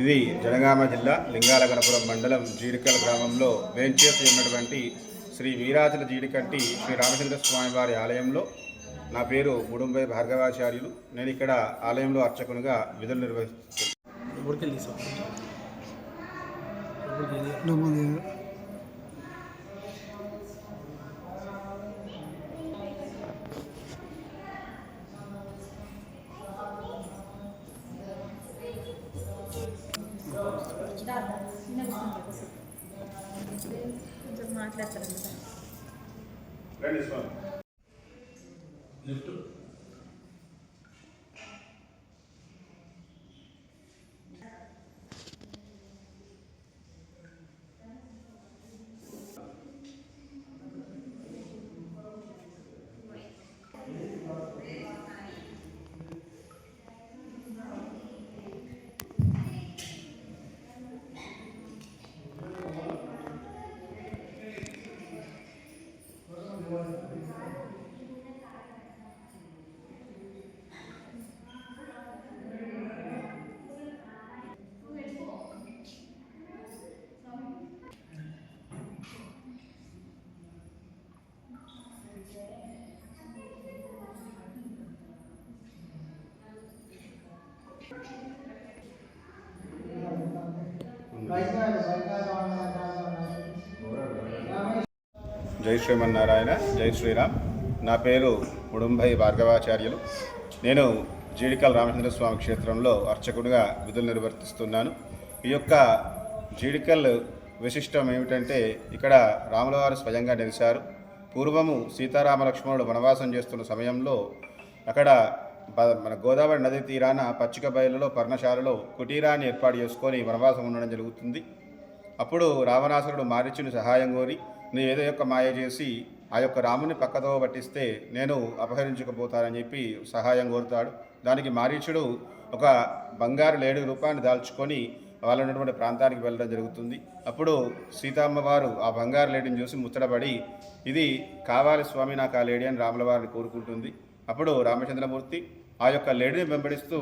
ఇది జనగామ జిల్లా లింగాలగనపురం మండలం జీడికల్ గ్రామంలో వేంచేసి ఉన్నటువంటి శ్రీ వీరాచల జీడికంటి శ్రీ రామచంద్ర స్వామి వారి ఆలయంలో. నా పేరు ముడుంబై భార్గవాచార్యులు. నేను ఇక్కడ ఆలయంలో అర్చకునిగా విధులు నిర్వహిస్తున్నాను కొంచెం మాట్లాడతారు? రండి జై శ్రీమన్నారాయణ జై శ్రీరామ్. నా పేరు ముడుంబై భార్గవాచార్యులు. నేను జీడికల్ రామచంద్ర స్వామి క్షేత్రంలో అర్చకుడిగా విధులు నిర్వర్తిస్తున్నాను. ఈ యొక్క జీడికల్ విశిష్టం ఏమిటంటే ఇక్కడ రాములవారు స్వయంగా నిలిచారు. పూర్వము సీతారామ లక్ష్మణుడు వనవాసం చేస్తున్న సమయంలో అక్కడ మన గోదావరి నది తీరాన పచ్చిక బయలులో పర్ణశాలలో కుటీరాన్ని ఏర్పాటు చేసుకొని వనవాసం ఉండడం జరుగుతుంది. అప్పుడు రావణాసురుడు మారిచుని సహాయం కోరి నీ ఏదో యొక్క మాయ చేసి ఆ యొక్క రాముని పక్కతో పట్టిస్తే నేను అపహరించుకుపోతానని చెప్పి సహాయం కోరుతాడు. దానికి మారీచుడు ఒక బంగారు లేడు రూపాన్ని దాల్చుకొని వాళ్ళు ఉన్నటువంటి ప్రాంతానికి వెళ్ళడం జరుగుతుంది. అప్పుడు సీతమ్మ వారు ఆ బంగారు లేడిని చూసి ముచ్చటపడి ఇది కావాలి స్వామి నాకు ఆ లేడీ అని రాముల వారిని కోరుకుంటుంది. అప్పుడు రామచంద్రమూర్తి ఆ యొక్క లేడిని వెంబడిస్తూ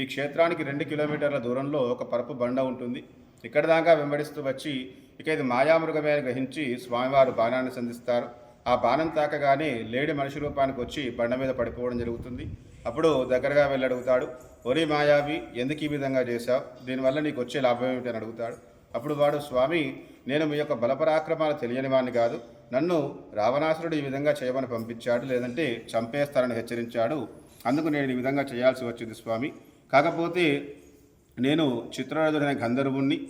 ఈ క్షేత్రానికి రెండు కిలోమీటర్ల దూరంలో ఒక పరపు బండ ఉంటుంది. ఇక్కడ దాకా వెంబడిస్తూ వచ్చి ఇక ఇది మాయామృగమే గ్రహించి స్వామివారు బాణాన్ని సంధిస్తారు. ఆ బాణం తాకగానే లేడి మనిషి రూపానికి వచ్చి బండ మీద పడిపోవడం జరుగుతుంది. అప్పుడు దగ్గరగా వెళ్ళి అడుగుతాడు ఒరి మాయావి ఎందుకు ఈ విధంగా చేశావు? దీనివల్ల నీకు వచ్చే లాభం ఏమిటి? అని అడుగుతాడు. అప్పుడు వాడు స్వామి నేను మీ యొక్క బలపరాక్రమాలు తెలియని వాడిని కాదు. నన్ను రావణాసురుడు ఈ విధంగా చేయమని పంపించాడు లేదంటే చంపేస్తారని హెచ్చరించాడు. అందుకు నేను ఈ విధంగా చేయాల్సి వచ్చింది స్వామి. కాకపోతే నేను చిత్రరథుడైన గంధర్వుణ్ణి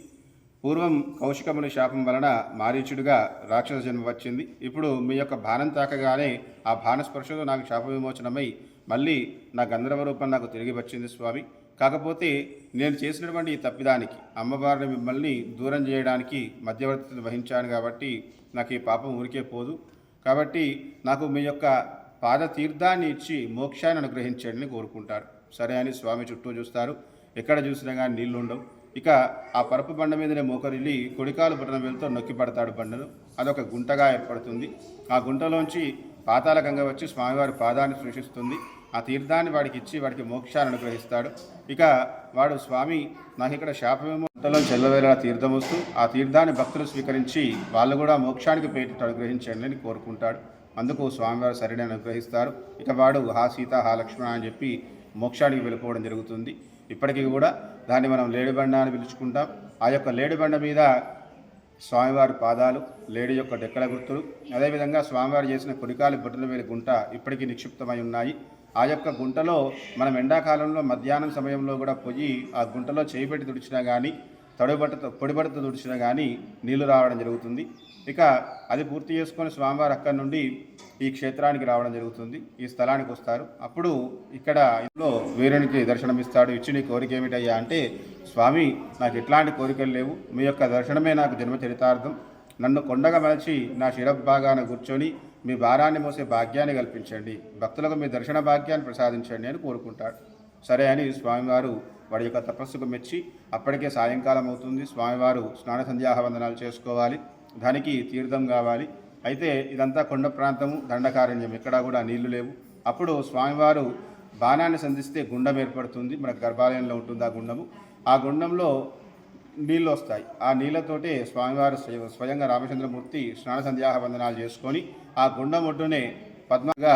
పూర్వం కౌశికముని శాపం వలన మారీచుడిగా రాక్షస జన్మ వచ్చింది. ఇప్పుడు మీ యొక్క భానం తాకగానే ఆ భానస్పర్శతో నాకు శాప విమోచనమై మళ్ళీ నా గంధర్వ రూపం నాకు తిరిగి వచ్చింది స్వామి. కాకపోతే నేను చేసినటువంటి ఈ తప్పిదానికి అమ్మవారిని మిమ్మల్ని దూరం చేయడానికి మధ్యవర్తిత్వం వహించాను కాబట్టి నాకు ఈ పాపం ఊరికే పోదు. కాబట్టి నాకు మీ యొక్క పాద తీర్థాన్ని ఇచ్చి మోక్షాన్ని అనుగ్రహించండి అని కోరుకుంటారు. సరే అని స్వామి చుట్టూ చూస్తారు. ఎక్కడ చూసినా కానీ నీళ్ళు ఉండవు ఇక ఆ పరపు బండ మీదనే మోకరిల్లి కొడికాలు బుట్టన వేలుతో నొక్కి పడతాడు బండను. అదొక గుంటగా ఏర్పడుతుంది. ఆ గుంటలోంచి పాతాల గంగ వచ్చి స్వామివారి పాదాన్ని సృష్టిస్తుంది. ఆ తీర్థాన్ని వాడికి ఇచ్చి వాడికి మోక్షాన్ని అనుగ్రహిస్తాడు. ఇక వాడు స్వామి నాకు ఇక్కడ శాపమేమో గుంటలో చెల్లవేళ తీర్థం వస్తూ ఆ తీర్థాన్ని భక్తులు స్వీకరించి వాళ్ళు కూడా మోక్షానికి పేరు అనుగ్రహించండి అని కోరుకుంటాడు. అందుకు స్వామివారు సరైన అనుగ్రహిస్తారు. ఇక వాడు హా సీత హా లక్ష్మణ అని చెప్పి మోక్షానికి వెళ్ళిపోవడం జరుగుతుంది. ఇప్పటికీ కూడా దాన్ని మనం లేడిబండ అని పిలుచుకుంటాం. ఆ యొక్క లేడిబండ మీద స్వామివారి పాదాలు లేడి యొక్క డెక్కల గుర్తులు అదేవిధంగా స్వామివారు చేసిన కొడికాలి బొట్టల వేలి గుంట ఇప్పటికీ నిక్షిప్తమై ఉన్నాయి. ఆ యొక్క గుంటలో మనం ఎండాకాలంలో మధ్యాహ్నం సమయంలో కూడా పోయి ఆ గుంటలో చేయిబెట్టి తుడిచినా కానీ తడిబట్టతో పొడిబట్టతో తుడిచినా కానీ నీళ్ళు రావడం జరుగుతుంది. ఇక అది పూర్తి చేసుకొని స్వామివారు అక్కడి నుండి ఈ క్షేత్రానికి రావడం జరుగుతుంది. ఈ స్థలానికి వస్తారు. అప్పుడు ఇక్కడ ఇంట్లో వీరునికి దర్శనమిస్తాడు. ఇచ్చి నీ కోరిక ఏమిటయ్యా అంటే స్వామి నాకు ఎట్లాంటి కోరికలు లేవు. మీ యొక్క దర్శనమే నాకు జన్మ చరితార్థం. నన్ను కొండగా మలచి నా శిరభాగాన కూర్చొని మీ భారాన్ని మోసే భాగ్యాన్ని కల్పించండి. భక్తులకు మీ దర్శన భాగ్యాన్ని ప్రసాదించండి అని కోరుకుంటాడు. సరే అని స్వామివారు వాడి యొక్క తపస్సుకు మెచ్చి అప్పటికే సాయంకాలం అవుతుంది. స్వామివారు స్నాన సంధ్యాహవందనాలు చేసుకోవాలి. దానికి తీర్థం కావాలి. అయితే ఇదంతా కొండ ప్రాంతము దండకారణ్యం. ఎక్కడా కూడా నీళ్ళు లేవు. అప్పుడు స్వామివారు బాణాన్ని సంధిస్తే గుండం ఏర్పడుతుంది. మన గర్భాలయంలో ఉంటుంది ఆ గుండము. ఆ గుండంలో నీళ్ళు వస్తాయి. ఆ నీళ్ళతోటే స్వామివారు స్వయ- స్వయంగా రామచంద్రమూర్తి స్నాన సంధ్యాహ వందనాలు చేసుకొని ఆ గుండం ఒడ్డునే పద్మగా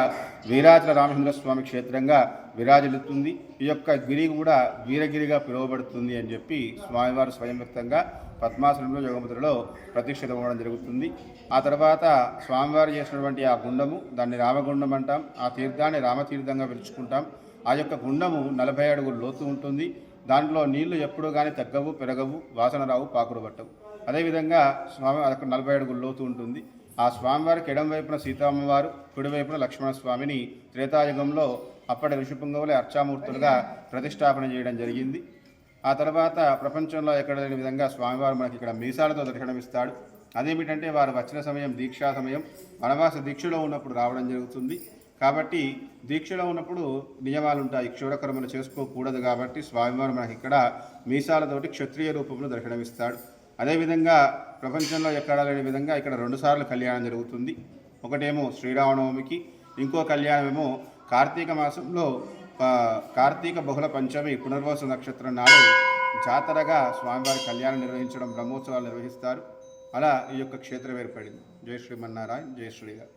వీరాచల రామచంద్ర స్వామి క్షేత్రంగా విరాజిల్లుతుంది. ఈ యొక్క గిరి కూడా వీరగిరిగా పిలువబడుతుంది అని చెప్పి స్వామివారు స్వయంవ్యక్తంగా పద్మాసనంలో యోగముద్రలో ప్రతిష్ఠిత అవ్వడం జరుగుతుంది. ఆ తర్వాత స్వామివారు చేసినటువంటి ఆ గుండము దాన్ని రామగుండం అంటాం. ఆ తీర్థాన్ని రామతీర్థంగా పిలుచుకుంటాం. ఆ యొక్క గుండము నలభై అడుగులు లోతు ఉంటుంది. దాంట్లో నీళ్ళు ఎప్పుడూ కానీ తగ్గవు పెరగవు వాసన రావు పాకుడు పట్టవు. అదేవిధంగా స్వామి అక్కడ నలభై అడుగులు లోతు ఉంటుంది. ఆ స్వామివారికి ఎడం వైపున సీతామ్మవారు కుడివైపున లక్ష్మణ స్వామిని త్రేతాయుగంలో అప్పటి ఋషిపుంగవులే అర్చామూర్తులుగా ప్రతిష్టాపన చేయడం జరిగింది. ఆ తర్వాత ప్రపంచంలో ఎక్కడ లేని విధంగా స్వామివారు మనకి ఇక్కడ మీసాలతో దర్శనమిస్తాడు. అదేమిటంటే వారు వచ్చిన సమయం దీక్షా సమయం వనవాస దీక్షలో ఉన్నప్పుడు రావడం జరుగుతుంది. కాబట్టి దీక్షలో ఉన్నప్పుడు నియమాలు ఉంటాయి క్షూరకర్మలు చేసుకోకూడదు కాబట్టి స్వామివారు మనకి ఇక్కడ మీసాలతోటి క్షత్రియ రూపంలో దర్శనమిస్తాడు. అదేవిధంగా ప్రపంచంలో ఎక్కడా లేని విధంగా ఇక్కడ రెండుసార్లు కళ్యాణం జరుగుతుంది. ఒకటేమో శ్రీరామనవమికి ఇంకో కళ్యాణమేమో కార్తీక మాసంలో కార్తీక బహుళ పంచమి పునర్వాస నక్షత్రం నాడు జాతరగా స్వామివారి కళ్యాణం నిర్వహించడం బ్రహ్మోత్సవాలు నిర్వహిస్తారు. అలా ఈ యొక్క క్షేత్రం ఏర్పడింది. జై శ్రీమన్నారాయణ జై శ్రీరామ్.